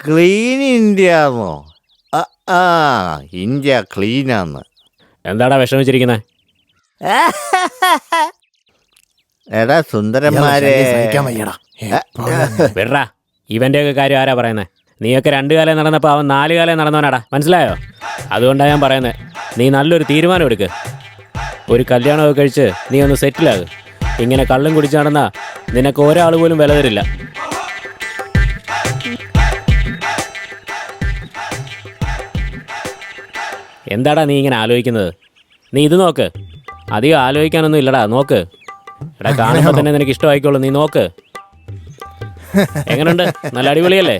Clean India ആണോ ആ, India ക്ലീനാന്ന് എന്താടാ വിഷമിച്ചിരിക്കുന്നത് എടാ സുന്ദരന്മാരെ. വിടറാ ഇവന്റെയൊക്കെ കാര്യം ആരാ പറയുന്നത് നീയൊക്കെ രണ്ടു കാലം നടന്നപ്പോൾ അവൻ നാല് കാലം നടന്നവനാടാ. മനസ്സിലായോ? അതുകൊണ്ടാണ് ഞാൻ പറയുന്നത് നീ നല്ലൊരു തീരുമാനം എടുക്ക്. ഒരു കല്യാണമൊക്കെ കഴിച്ച് നീ ഒന്ന് സെറ്റിലാകും ഇങ്ങനെ കള്ളും കുടിച്ച് നടന്നാ നിനക്ക് ഒരാൾ പോലും വില തരില്ല. എന്താടാ നീ ഇങ്ങനെ ആലോചിക്കുന്നത്? നീ ഇത് നോക്ക്. അധികം ആലോചിക്കാനൊന്നും ഇല്ലടാ നോക്ക്. എടാ കാണുമ്പോൾ തന്നെ നിനക്ക് ഇഷ്ടമായിക്കോളൂ നീ നോക്ക്. എങ്ങനെയുണ്ട് നല്ല അടിപൊളിയല്ലേ?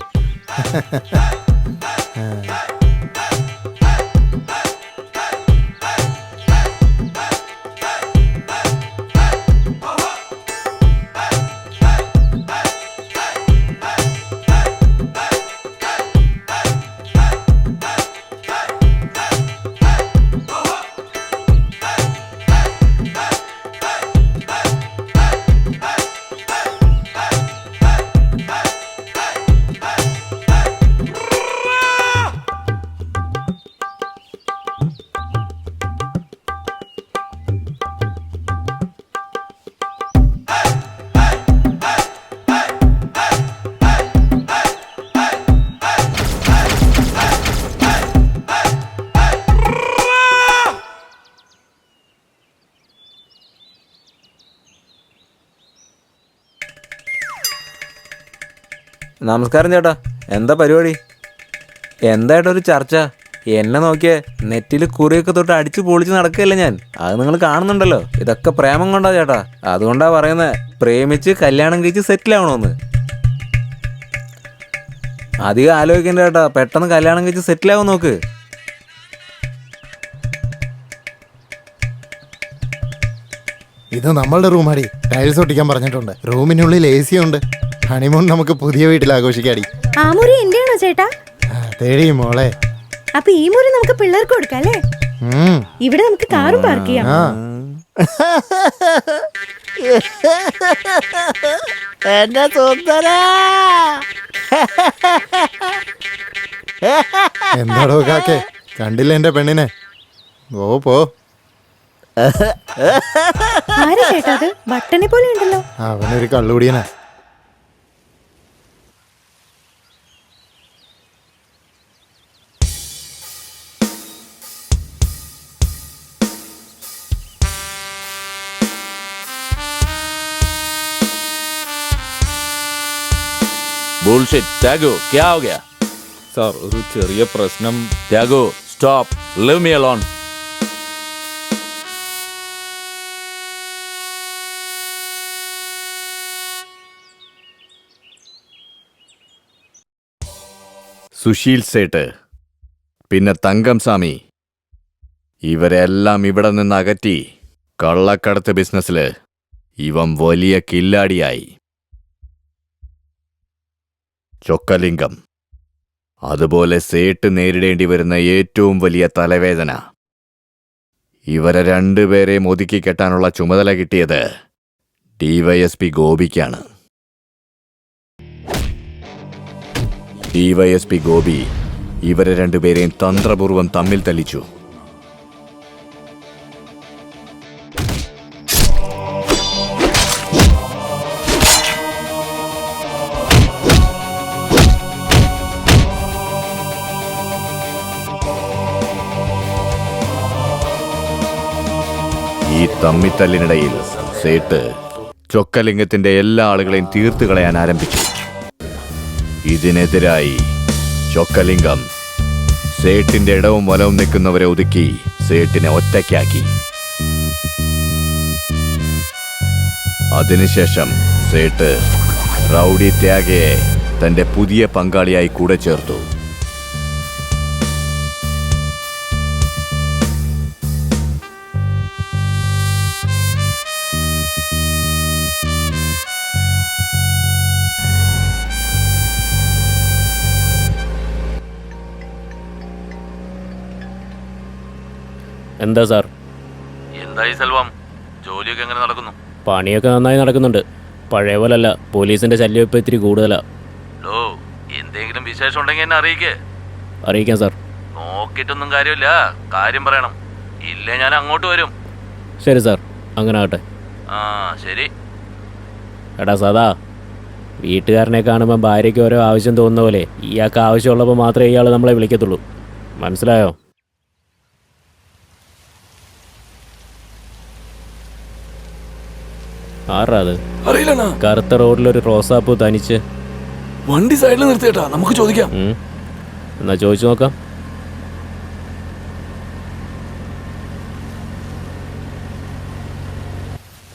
നമസ്കാരം ചേട്ടാ. എന്താ പരിപാടി? എന്തായിട്ടൊരു ഒരു ചർച്ച? എന്നെ നോക്കിയേ നെറ്റിൽ കുറിയൊക്കെ തൊട്ട് അടിച്ചു പൊളിച്ച് നടക്കുകയല്ലേ ഞാൻ? അത് നിങ്ങൾ കാണുന്നുണ്ടല്ലോ. ഇതൊക്കെ പ്രേമം കൊണ്ടാ ചേട്ടാ. അതുകൊണ്ടാ പറയുന്നത് പ്രേമിച്ച് കല്യാണം കഴിച്ച് സെറ്റിൽ അധികം ആലോചിക്കണ്ട ചേട്ടാ. പെട്ടെന്ന് കല്യാണം കഴിച്ച് സെറ്റിൽ നോക്ക്. ഇത് നമ്മളുടെ റൂമാടി ടൈൽസ് ഒട്ടിക്കാൻ പറഞ്ഞിട്ടുണ്ട്. റൂമിനുള്ളിൽ എ സി ഉണ്ട്. ഹണിമൂൺ നമുക്ക് പുതിയ വീട്ടിൽ ആഘോഷിക്കാടി. ആ മുറി എന്റെയാണോ ചേട്ടാ? തേടി മോളെ. അപ്പൊ ഈ മുറി നമുക്ക് പിള്ളേർക്ക് കൊടുക്കാം അല്ലേ? ഉം, ഇവിടെ നമുക്ക് കാറും പാർക്ക് ചെയ്യാം. ആ. എന്റെ സുന്ദര. എന്താടോ കാക്കേ? കണ്ടില്ല എന്റെ പെണ്ണിനെ? ഓ പോ. ആരാ ചേട്ടാ അത്? ബട്ടനെ പോലെ ഉണ്ടല്ലോ. അവനൊരു കള്ളുകൂടിയനാ. ബുൾഷിറ്റ് ടാഗോ ക്യാ ഹോ ഗയാ സാർ ഒരു ചെറിയ പ്രശ്നം stop leave me alone Sushil Seth പിന്നെ തങ്കം സ്വാമി. ഇവരെല്ലാം ഇവിടെ നിന്ന് അകറ്റി കള്ളക്കടത്ത് ബിസിനസ്സിൽ ഇവൻ വലിയ കില്ലാടിയായി. ചൊക്കലിംഗം. അതുപോലെ സേട്ട് നേരിടേണ്ടി വരുന്ന ഏറ്റവും വലിയ തലവേദന. ഇവരെ രണ്ടുപേരെയും ഒതുക്കി കെട്ടാനുള്ള ചുമതല കിട്ടിയത് ഡിവൈഎസ്പി ഗോപിക്കാണ്. ഡിവൈഎസ്പി ഗോപി ഇവരെ രണ്ടുപേരെയും തന്ത്രപൂർവം തമ്മിൽ തല്ലിച്ചു. തമ്മിത്തല്ലിനിടയിൽ സേട്ട് ചൊക്കലിംഗത്തിന്റെ എല്ലാ ആളുകളെയും തീർത്തു കളയാൻ ആരംഭിച്ചു. ഇതിനെതിരായി ചൊക്കലിംഗം സേട്ടിന്റെ ഇടവും വലവും നിൽക്കുന്നവരെ ഒതുക്കി സേട്ടിനെ ഒറ്റയ്ക്കാക്കി. അതിനുശേഷം സേട്ട് റൗഡി ത്യാഗയെ തന്റെ പുതിയ പങ്കാളിയായി കൂടെ ചേർത്തു. എന്താ സാർ? എന്തായി സെൽവം? ജോലിയൊക്കെ എങ്ങനെ നടക്കുന്നു? പണിയൊക്കെ നന്നായി നടക്കുന്നുണ്ട്. പഴയ പോലല്ല പോലീസിന്റെ ശല്യം ഇപ്പൊ ഇത്തിരി കൂടുതലാ. ലോ എന്തെങ്കിലും വിശേഷം ഉണ്ടെങ്കിൽ എന്നെ അറിയിക്കേ. അറിയിക്കാം സാർ. നോക്കിയിട്ടൊന്നും കാര്യമില്ല. കാര്യം പറയണം. ഇല്ലേ ഞാൻ അങ്ങോട്ട് വരും. ശരി സാർ അങ്ങനെ ആകട്ടെ. ആ ശരി. എടാ സദാ വീട്ടുകാരനെ കാണുമ്പോൾ ഭാര്യയ്ക്ക് ഓരോ ആവശ്യം തോന്നുന്ന പോലെ ഇയാൾക്ക് ആവശ്യമുള്ളപ്പോൾ മാത്രമേ ഇയാൾ നമ്മളെ വിളിക്കത്തുള്ളൂ. മനസ്സിലായോ? ആറാ അത് അറിയില്ലണ്ണാ. കറുത്ത റോഡിലൊരു റോസാപ്പൂ തനിച്ച്. വണ്ടി സൈഡിൽ നിർത്തിയേട്ടാ. നമുക്ക് ചോദിക്കാം. ഉം. എന്നാ ചോദിച്ചു നോക്കാം.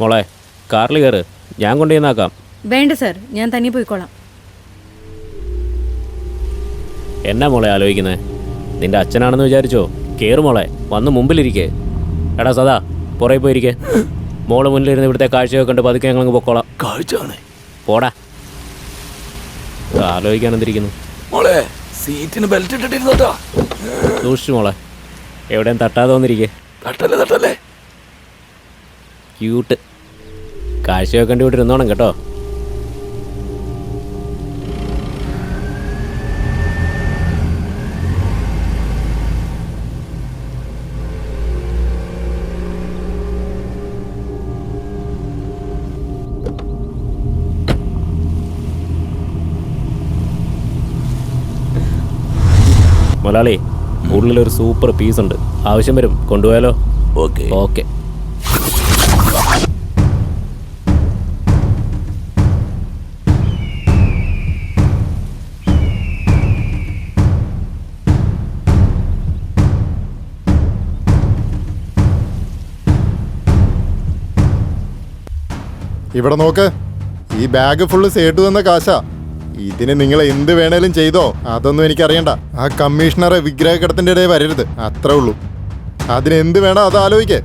മോളെ കാറിൽ കയറ് ഞാൻ കൊണ്ടുചെന്നാക്കാം വേണ്ട സർ ഞാൻ തന്നെ പോയിക്കോളാം. എന്നാ മോളെ ആലോചിക്കുന്നത് നിന്റെ അച്ഛനാണെന്ന് വിചാരിച്ചോ? കേറ് മോളെ വന്ന് മുമ്പിലിരിക്കേ. എടാ സദാ പുറകെ പോയിരിക്കേ. മോൾ മുന്നിലിരുന്ന് ഇവിടുത്തെ കാഴ്ചയൊക്കെ കണ്ട് പതുക്കെ ഞങ്ങൾ പൊക്കോളാം. കാഴ്ചയാണ്. പോടാ. ആലോചിക്കാൻ എന്തിരിക്കുന്നു? മോളെ സീറ്റിന് ബെൽറ്റ് ഇട്ടിട്ടിരുന്നോട്ടാ. സൂക്ഷിച്ചു മോളെ. എവിടെയും തട്ടാതെ വന്നിരിക്കേ. തട്ടല്ലേ തട്ടല്ലേ? ക്യൂട്ട് കാഴ്ചയൊക്കെ കണ്ട് ഇവിടെ കേട്ടോ. മുതലാളി ഒരു സൂപ്പർ പീസ് ഉണ്ട്. ആവശ്യം വരും. കൊണ്ടുപോയാലോ? ഓക്കെ. ഓക്കെ. ഇവിടെ നോക്ക്. ഈ ബാഗ് ഫുള്ള് സേട്ടു തന്ന കാശാ. ഇതിന് നിങ്ങൾ എന്ത് വേണേലും ചെയ്തോ അതൊന്നും എനിക്കറിയണ്ട. ആ കമ്മീഷണറെ വിഗ്രഹക്കടത്തിന്റെ ഇടയിൽ വരരുത് അത്രേ ഉള്ളൂ. അതിന് എന്ത് വേണോ അത് ആലോചിക്കേ.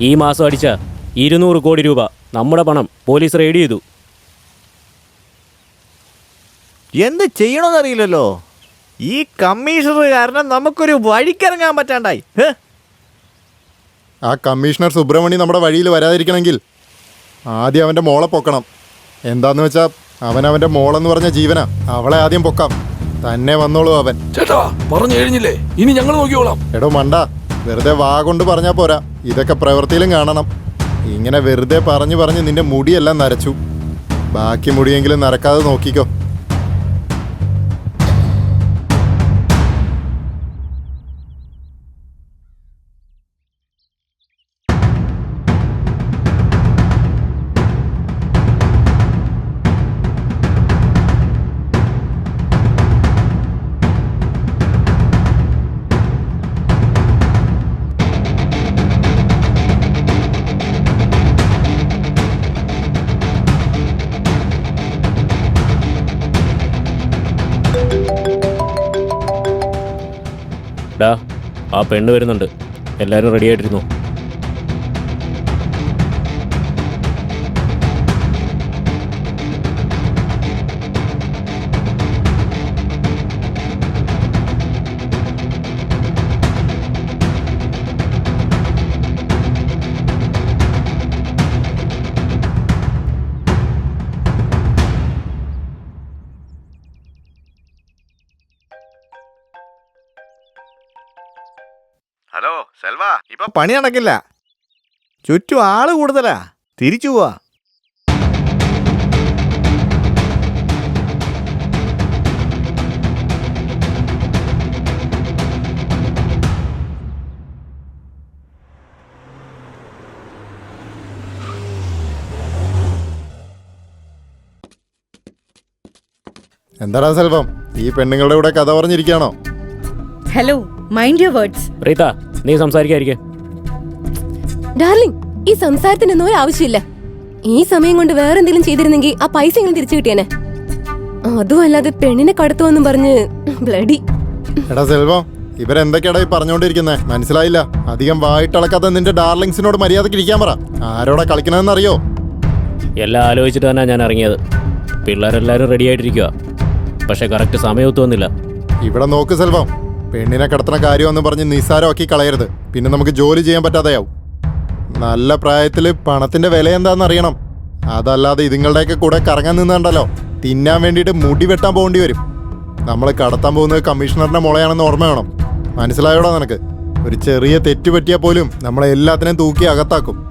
ഈ മാസം അടിച്ച ഇരുന്നൂറ് കോടി രൂപ നമ്മുടെ പണം പോലീസ് റെയ്ഡ് ചെയ്തു. എന്ത് ചെയ്യണമെന്നറിയില്ലല്ലോ ഈ കമ്മീഷണർ കാരണം നമുക്കൊരു വഴിക്കിറങ്ങാൻ പറ്റാണ്ടായി. ഹ്? ആ കമ്മീഷണർ സുബ്രഹ്മണ്യം നമ്മുടെ വഴിയിൽ വരാതിരിക്കണമെങ്കിൽ ആദ്യം അവന്റെ മോളെ പൊക്കണം. എന്താന്ന് വെച്ചാൽ അവൻ അവന്റെ മോളെന്ന് പറഞ്ഞ ജീവനാ. അവളെ ആദ്യം പൊക്കാം. തന്നെ വന്നോളൂ അവൻ. ചേട്ടാ പറഞ്ഞു കഴിഞ്ഞില്ലേ? ഇനി ഞങ്ങൾ നോക്കിയോളാം എടോ മണ്ട വെറുതെ വാ കൊണ്ട് പറഞ്ഞാൽ പോരാ. ഇതൊക്കെ പ്രവൃത്തിയിലും കാണണം. ഇങ്ങനെ വെറുതെ പറഞ്ഞു പറഞ്ഞ് നിന്റെ മുടിയെല്ലാം നരച്ചു. ബാക്കി മുടിയെങ്കിലും നരക്കാതെ നോക്കിക്കോ. ഡാ ആ പെണ്ണ് വരുന്നുണ്ട്. എല്ലാവരും റെഡി ആയിട്ടിരുന്നു? സെൽവ ഇപ്പൊ പണി നടക്കില്ല. ചുറ്റും ആൾ കൂടുതലാ. തിരിച്ചു പോവാ. എന്താടാ സെൽവം? ഈ പെണ്ണുങ്ങളുടെ കൂടെ കഥ പറഞ്ഞിരിക്കണോ hello mind your words Rita നീ സംസാരിക്കാതിരിക്കെ. ഡാർലിംഗ് ഈ സംസാരത്തിനൊന്നും ഒരു ആവശ്യമില്ല. ഈ സമയം കൊണ്ട് വേറെ എന്തെങ്കിലും ചെയ്തിരുന്നെങ്കിൽ ആ പൈസ എങ്ങനെ തിരിച്ചു കിട്ടിയേനെ? അതും അല്ലാതെ പെണ്ണിനെ കടത്തുവെന്നും പറഞ്ഞ് ബ്ലഡി. എടാ സെൽവം ഇവരെന്തൊക്കെയാടാ ഈ പറഞ്ഞുകൊണ്ടിരിക്കുന്നത് മനസ്സിലായില്ല. അധികം വായിട്ടളക്കാത്ത നിന്റെ ഡാർലിങ്സിനോട് മര്യാദയ്ക്ക് ഇരിക്കാൻ പറ. ആരോടാ കളിക്കണമെന്ന് അറിയോ എല്ലാം ആലോചിച്ചിട്ട് തന്നെ ഞാൻ ഇറങ്ങിയത്. പിള്ളേരെല്ലാരും റെഡി ആയിട്ടിരിക്കുക പക്ഷേ കറക്റ്റ് സമയത്ത് വന്നില്ല ഇവിടെ നോക്ക് സെൽവം. പെണ്ണിനെ കിടത്തുന്ന കാര്യമെന്ന് പറഞ്ഞ് നിസ്സാരമാക്കി കളയരുത്. പിന്നെ നമുക്ക് ജോലി ചെയ്യാൻ പറ്റാതെയാവും. നല്ല പ്രായത്തിൽ പണത്തിന്റെ വില എന്താണെന്ന് അറിയണം. അതല്ലാതെ ഇതുങ്ങളുടെയൊക്കെ കൂടെ കറങ്ങാൻ നിന്നുണ്ടല്ലോ. തിന്നാൻ വേണ്ടിയിട്ട് മുടി വെട്ടാൻ പോകേണ്ടി വരും. നമ്മൾ കടത്താൻ പോകുന്നത് കമ്മീഷണറിന്റെ മുളയാണെന്ന് ഓർമ്മ വേണം. മനസ്സിലായോടാ നിനക്ക്? ഒരു ചെറിയ തെറ്റ് പറ്റിയാൽ പോലും നമ്മളെ എല്ലാത്തിനെയും തൂക്കി അകത്താക്കും.